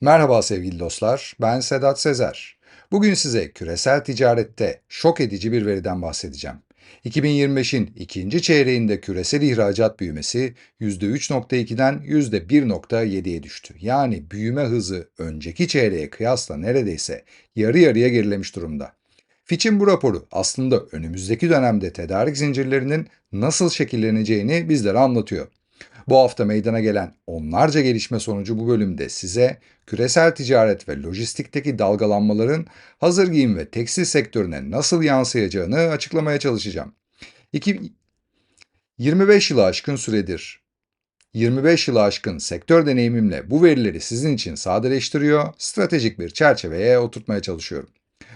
Merhaba sevgili dostlar, ben Sedat Sezer. Bugün size küresel ticarette şok edici bir veriden bahsedeceğim. 2025'in ikinci çeyreğinde küresel ihracat büyümesi %3.2'den %1.7'ye düştü. Yani büyüme hızı önceki çeyreğe kıyasla neredeyse yarı yarıya gerilemiş durumda. Fitch'in bu raporu aslında önümüzdeki dönemde tedarik zincirlerinin nasıl şekilleneceğini bizlere anlatıyor. Bu hafta meydana gelen onlarca gelişme sonucu bu bölümde size küresel ticaret ve lojistikteki dalgalanmaların hazır giyim ve tekstil sektörüne nasıl yansıyacağını açıklamaya çalışacağım. 2, 25 yılı aşkın süredir 25 yılı aşkın sektör deneyimimle bu verileri sizin için sadeleştiriyor, stratejik bir çerçeveye oturtmaya çalışıyorum.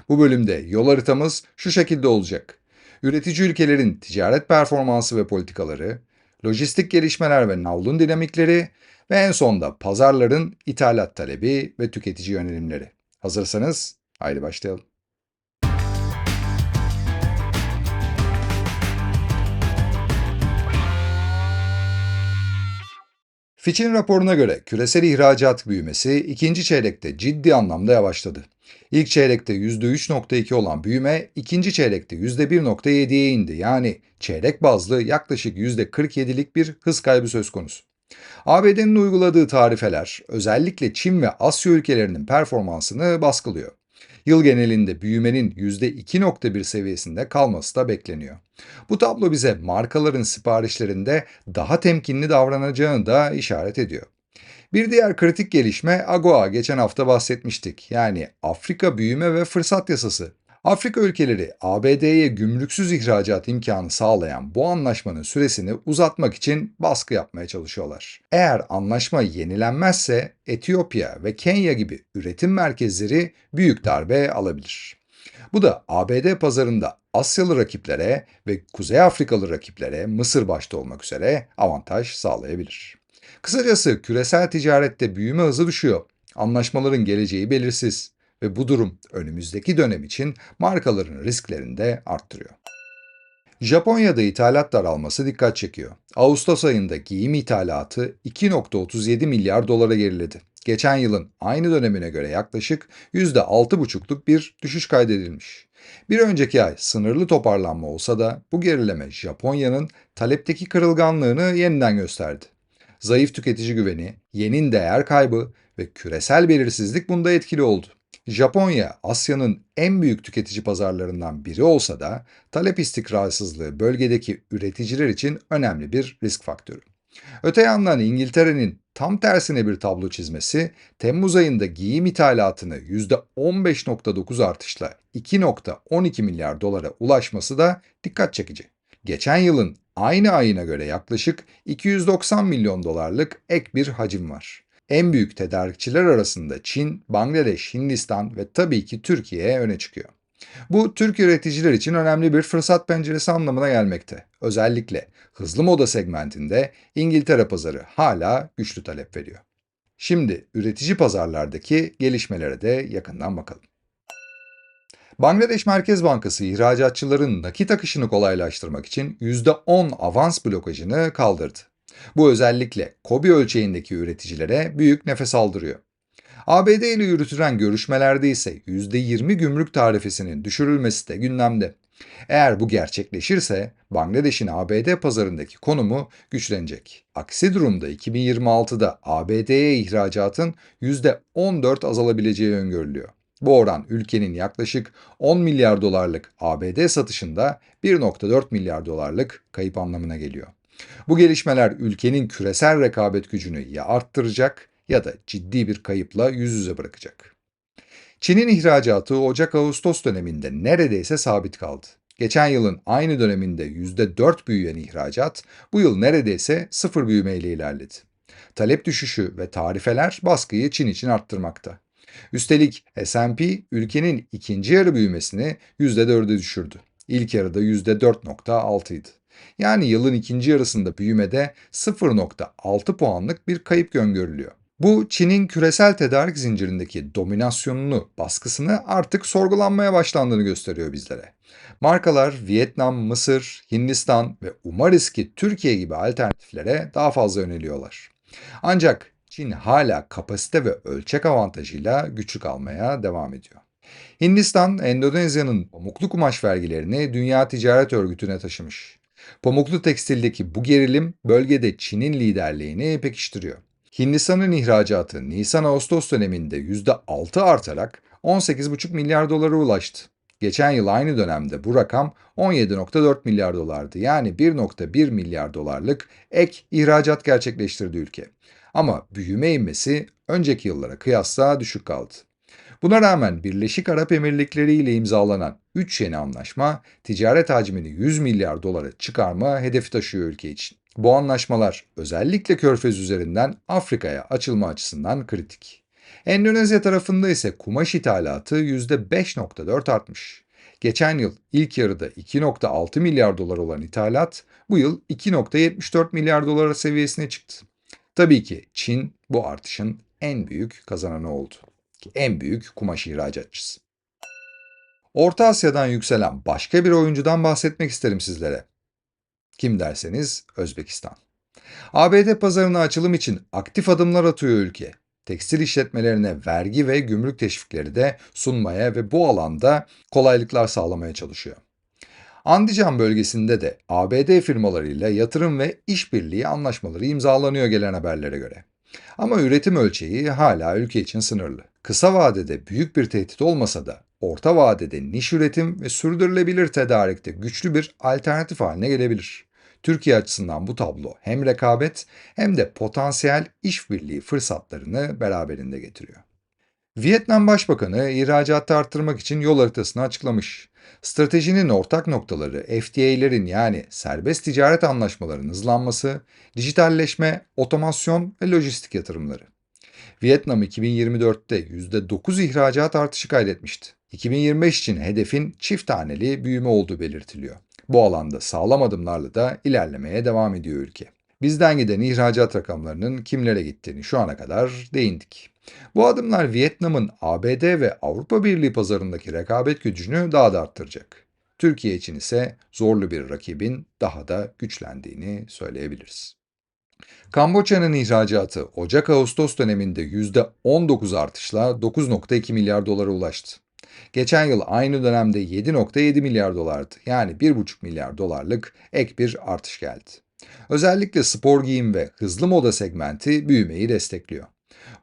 Bu bölümde yol haritamız şu şekilde olacak. Üretici ülkelerin ticaret performansı ve politikaları, lojistik gelişmeler ve navlun dinamikleri ve en sonda pazarların ithalat talebi ve tüketici yönelimleri. Hazırsanız haydi başlayalım. Fitch'in raporuna göre küresel ihracat büyümesi ikinci çeyrekte ciddi anlamda yavaşladı. İlk çeyrekte %3.2 olan büyüme ikinci çeyrekte %1.7'ye indi. Yani çeyrek bazlı yaklaşık %47'lik bir hız kaybı söz konusu. ABD'nin uyguladığı tarifeler özellikle Çin ve Asya ülkelerinin performansını baskılıyor. Yıl genelinde büyümenin %2.1 seviyesinde kalması da bekleniyor. Bu tablo bize markaların siparişlerinde daha temkinli davranacağını da işaret ediyor. Bir diğer kritik gelişme AGOA geçen hafta bahsetmiştik. Yani Afrika Büyüme ve Fırsat Yasası. Afrika ülkeleri ABD'ye gümrüksüz ihracat imkanı sağlayan bu anlaşmanın süresini uzatmak için baskı yapmaya çalışıyorlar. Eğer anlaşma yenilenmezse Etiyopya ve Kenya gibi üretim merkezleri büyük darbe alabilir. Bu da ABD pazarında Asyalı rakiplere ve Kuzey Afrikalı rakiplere Mısır başta olmak üzere avantaj sağlayabilir. Kısacası küresel ticarette büyüme hızı düşüyor. Anlaşmaların geleceği belirsiz ve bu durum önümüzdeki dönem için markaların risklerini de arttırıyor. Japonya'da ithalat daralması dikkat çekiyor. Ağustos ayında giyim ithalatı 2.37 milyar dolara geriledi. Geçen yılın aynı dönemine göre yaklaşık %6,5'luk bir düşüş kaydedilmiş. Bir önceki ay sınırlı toparlanma olsa da bu gerileme Japonya'nın talepteki kırılganlığını yeniden gösterdi. Zayıf tüketici güveni, yenin değer kaybı ve küresel belirsizlik bunda etkili oldu. Japonya, Asya'nın en büyük tüketici pazarlarından biri olsa da talep istikrarsızlığı bölgedeki üreticiler için önemli bir risk faktörü. Öte yandan İngiltere'nin tam tersine bir tablo çizmesi, Temmuz ayında giyim ithalatını %15.9 artışla 2.12 milyar dolara ulaşması da dikkat çekici. Geçen yılın aynı ayına göre yaklaşık 290 milyon dolarlık ek bir hacim var. En büyük tedarikçiler arasında Çin, Bangladeş, Hindistan ve tabii ki Türkiye öne çıkıyor. Bu Türk üreticiler için önemli bir fırsat penceresi anlamına gelmekte. Özellikle hızlı moda segmentinde İngiltere pazarı hala güçlü talep veriyor. Şimdi üretici pazarlardaki gelişmelere de yakından bakalım. Bangladeş Merkez Bankası ihracatçıların nakit akışını kolaylaştırmak için %10 avans blokajını kaldırdı. Bu özellikle kobi ölçeğindeki üreticilere büyük nefes aldırıyor. ABD ile yürütülen görüşmelerde ise %20 gümrük tarifesinin düşürülmesi de gündemde. Eğer bu gerçekleşirse Bangladeş'in ABD pazarındaki konumu güçlenecek. Aksi durumda 2026'da ABD'ye ihracatın %14 azalabileceği öngörülüyor. Bu oran ülkenin yaklaşık 10 milyar dolarlık ABD satışında 1.4 milyar dolarlık kayıp anlamına geliyor. Bu gelişmeler ülkenin küresel rekabet gücünü ya arttıracak ya da ciddi bir kayıpla yüz yüze bırakacak. Çin'in ihracatı Ocak-Ağustos döneminde neredeyse sabit kaldı. Geçen yılın aynı döneminde %4 büyüyen ihracat bu yıl neredeyse sıfır büyümeyle ilerledi. Talep düşüşü ve tarifeler baskıyı Çin için arttırmakta. Üstelik S&P ülkenin ikinci yarı büyümesini %4'e düşürdü. İlk yarıda %4.6 idi. Yani yılın ikinci yarısında büyümede 0.6 puanlık bir kayıp öngörülüyor. Bu Çin'in küresel tedarik zincirindeki dominasyonunu, baskısını artık sorgulanmaya başlandığını gösteriyor bizlere. Markalar Vietnam, Mısır, Hindistan ve umarız ki Türkiye gibi alternatiflere daha fazla yöneliyorlar. Ancak Çin hala kapasite ve ölçek avantajıyla güçlü kalmaya devam ediyor. Hindistan, Endonezya'nın pamuklu kumaş vergilerini Dünya Ticaret Örgütü'ne taşımış. Pamuklu tekstildeki bu gerilim bölgede Çin'in liderliğini pekiştiriyor. Hindistan'ın ihracatı Nisan-Ağustos döneminde %6 artarak 18,5 milyar dolara ulaştı. Geçen yıl aynı dönemde bu rakam 17.4 milyar dolardı. Yani 1.1 milyar dolarlık ek ihracat gerçekleştirdi ülke. Ama büyüme inmesi önceki yıllara kıyasla düşük kaldı. Buna rağmen Birleşik Arap Emirlikleri ile imzalanan 3 yeni anlaşma ticaret hacmini 100 milyar dolara çıkarma hedefi taşıyor ülke için. Bu anlaşmalar özellikle Körfez üzerinden Afrika'ya açılma açısından kritik. Endonezya tarafında ise kumaş ithalatı %5.4 artmış. Geçen yıl ilk yarıda 2.6 milyar dolar olan ithalat bu yıl 2.74 milyar dolara seviyesine çıktı. Tabii ki Çin bu artışın en büyük kazananı oldu. En büyük kumaş ihracatçısı. Orta Asya'dan yükselen başka bir oyuncudan bahsetmek isterim sizlere. Kim derseniz Özbekistan. ABD pazarına açılım için aktif adımlar atıyor ülke. Tekstil işletmelerine vergi ve gümrük teşvikleri de sunmaya ve bu alanda kolaylıklar sağlamaya çalışıyor. Andijan bölgesinde de ABD firmalarıyla yatırım ve işbirliği anlaşmaları imzalanıyor gelen haberlere göre. Ama üretim ölçeği hala ülke için sınırlı. Kısa vadede büyük bir tehdit olmasa da orta vadede niş üretim ve sürdürülebilir tedarikte güçlü bir alternatif haline gelebilir. Türkiye açısından bu tablo hem rekabet hem de potansiyel işbirliği fırsatlarını beraberinde getiriyor. Vietnam Başbakanı ihracatı arttırmak için yol haritasını açıklamış. Stratejinin ortak noktaları FTA'lerin yani serbest ticaret anlaşmalarının hızlanması, dijitalleşme, otomasyon ve lojistik yatırımları. Vietnam 2024'te %9 ihracat artışı kaydetmişti. 2025 için hedefin çift taneli büyüme olduğu belirtiliyor. Bu alanda sağlam adımlarla da ilerlemeye devam ediyor ülke. Bizden giden ihracat rakamlarının kimlere gittiğini şu ana kadar değindik. Bu adımlar Vietnam'ın ABD ve Avrupa Birliği pazarındaki rekabet gücünü daha da arttıracak. Türkiye için ise zorlu bir rakibin daha da güçlendiğini söyleyebiliriz. Kamboçya'nın ihracatı Ocak-Ağustos döneminde %19 artışla 9.2 milyar dolara ulaştı. Geçen yıl aynı dönemde 7.7 milyar dolardı. Yani 1.5 milyar dolarlık ek bir artış geldi. Özellikle spor giyim ve hızlı moda segmenti büyümeyi destekliyor.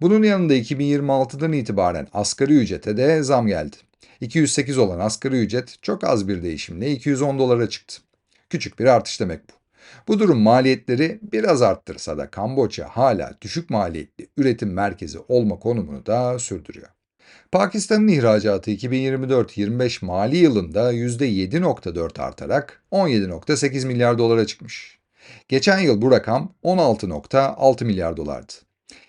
Bunun yanında 2026'dan itibaren asgari ücrete de zam geldi. 208 olan asgari ücret çok az bir değişimle 210 dolara çıktı. Küçük bir artış demek bu. Bu durum maliyetleri biraz arttırsa da Kamboçya hala düşük maliyetli üretim merkezi olma konumunu da sürdürüyor. Pakistan'ın ihracatı 2024-25 mali yılında %7.4 artarak 17.8 milyar dolara çıkmış. Geçen yıl bu rakam 16.6 milyar dolardı.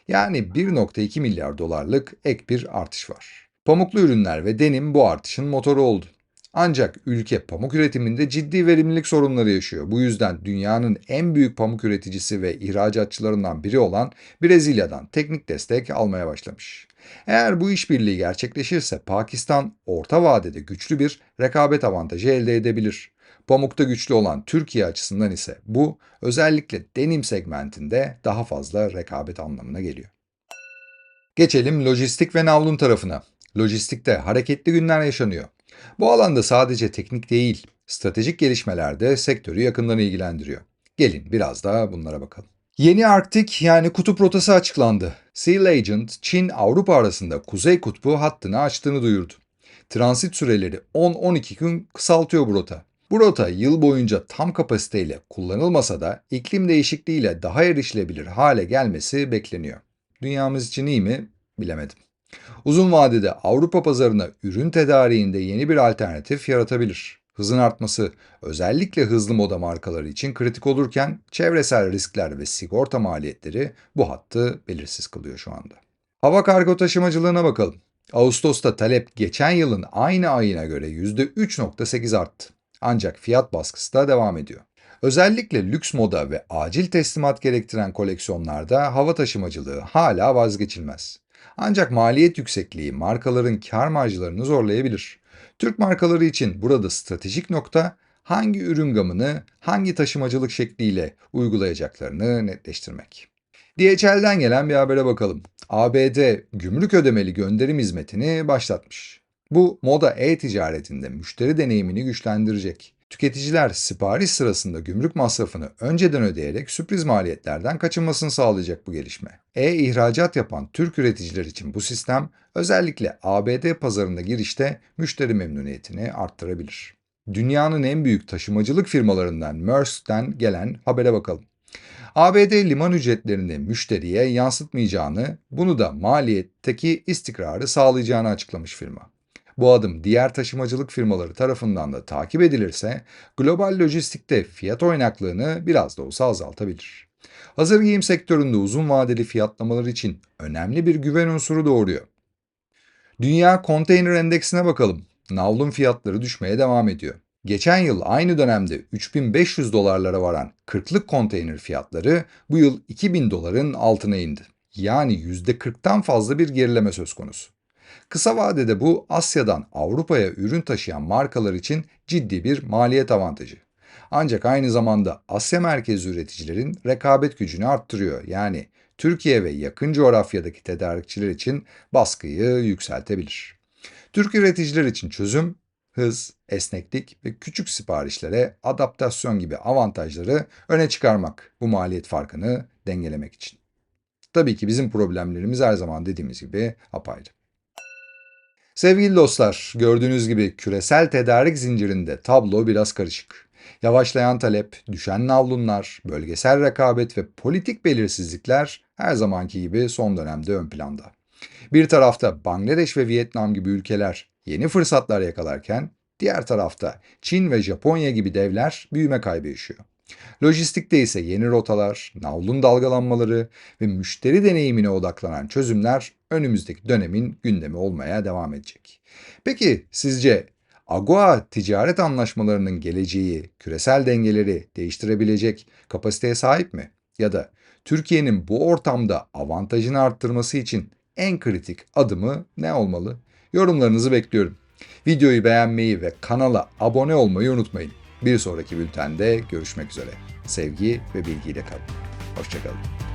Yani 1.2 milyar dolarlık ek bir artış var. Pamuklu ürünler ve denim bu artışın motoru oldu. Ancak ülke pamuk üretiminde ciddi verimlilik sorunları yaşıyor. Bu yüzden dünyanın en büyük pamuk üreticisi ve ihracatçılarından biri olan Brezilya'dan teknik destek almaya başlamış. Eğer bu işbirliği gerçekleşirse Pakistan orta vadede güçlü bir rekabet avantajı elde edebilir. Pamukta güçlü olan Türkiye açısından ise bu özellikle denim segmentinde daha fazla rekabet anlamına geliyor. Geçelim lojistik ve navlun tarafına. Lojistikte hareketli günler yaşanıyor. Bu alanda sadece teknik değil, stratejik gelişmeler de sektörü yakından ilgilendiriyor. Gelin biraz daha bunlara bakalım. Yeni Arktik yani kutup rotası açıklandı. Sea Legend, Çin-Avrupa arasında Kuzey Kutbu hattını açtığını duyurdu. Transit süreleri 10-12 gün kısaltıyor bu rota. Bu rota yıl boyunca tam kapasiteyle kullanılmasa da iklim değişikliğiyle daha erişilebilir hale gelmesi bekleniyor. Dünyamız için iyi mi? Bilemedim. Uzun vadede Avrupa pazarına ürün tedariğinde yeni bir alternatif yaratabilir. Hızın artması özellikle hızlı moda markaları için kritik olurken çevresel riskler ve sigorta maliyetleri bu hattı belirsiz kılıyor şu anda. Hava kargo taşımacılığına bakalım. Ağustos'ta talep geçen yılın aynı ayına göre %3.8 arttı. Ancak fiyat baskısı da devam ediyor. Özellikle lüks moda ve acil teslimat gerektiren koleksiyonlarda hava taşımacılığı hala vazgeçilmez. Ancak maliyet yüksekliği markaların kar marjlarını zorlayabilir. Türk markaları için burada stratejik nokta hangi ürün gamını hangi taşımacılık şekliyle uygulayacaklarını netleştirmek. DHL'den gelen bir habere bakalım. ABD gümrük ödemeli gönderim hizmetini başlatmış. Bu moda e-ticaretinde müşteri deneyimini güçlendirecek. Tüketiciler sipariş sırasında gümrük masrafını önceden ödeyerek sürpriz maliyetlerden kaçınmasını sağlayacak bu gelişme. E-ihracat yapan Türk üreticiler için bu sistem özellikle ABD pazarında girişte müşteri memnuniyetini arttırabilir. Dünyanın en büyük taşımacılık firmalarından Maersk'ten gelen habere bakalım. ABD liman ücretlerini müşteriye yansıtmayacağını, bunu da maliyetteki istikrarı sağlayacağını açıklamış firma. Bu adım diğer taşımacılık firmaları tarafından da takip edilirse global lojistikte fiyat oynaklığını biraz da olsa azaltabilir. Hazır giyim sektöründe uzun vadeli fiyatlamalar için önemli bir güven unsuru doğuruyor. Dünya Konteyner Endeksine bakalım. Navlun fiyatları düşmeye devam ediyor. Geçen yıl aynı dönemde 3500 dolarlara varan 40'lık konteyner fiyatları bu yıl 2000 doların altına indi. Yani %40'tan fazla bir gerileme söz konusu. Kısa vadede bu Asya'dan Avrupa'ya ürün taşıyan markalar için ciddi bir maliyet avantajı. Ancak aynı zamanda Asya merkezli üreticilerin rekabet gücünü arttırıyor. Yani Türkiye ve yakın coğrafyadaki tedarikçiler için baskıyı yükseltebilir. Türk üreticiler için çözüm hız, esneklik ve küçük siparişlere adaptasyon gibi avantajları öne çıkarmak bu maliyet farkını dengelemek için. Tabii ki bizim problemlerimiz her zaman dediğimiz gibi apayrı. Sevgili dostlar, gördüğünüz gibi küresel tedarik zincirinde tablo biraz karışık. Yavaşlayan talep, düşen navlunlar, bölgesel rekabet ve politik belirsizlikler her zamanki gibi son dönemde ön planda. Bir tarafta Bangladeş ve Vietnam gibi ülkeler yeni fırsatlar yakalarken, diğer tarafta Çin ve Japonya gibi devler büyüme kaybı yaşıyor. Lojistikte ise yeni rotalar, navlun dalgalanmaları ve müşteri deneyimine odaklanan çözümler önümüzdeki dönemin gündemi olmaya devam edecek. Peki sizce AGOA ticaret anlaşmalarının geleceği, küresel dengeleri değiştirebilecek kapasiteye sahip mi? Ya da Türkiye'nin bu ortamda avantajını arttırması için en kritik adımı ne olmalı? Yorumlarınızı bekliyorum. Videoyu beğenmeyi ve kanala abone olmayı unutmayın. Bir sonraki bültende görüşmek üzere. Sevgi ve bilgiyle kalın. Hoşçakalın.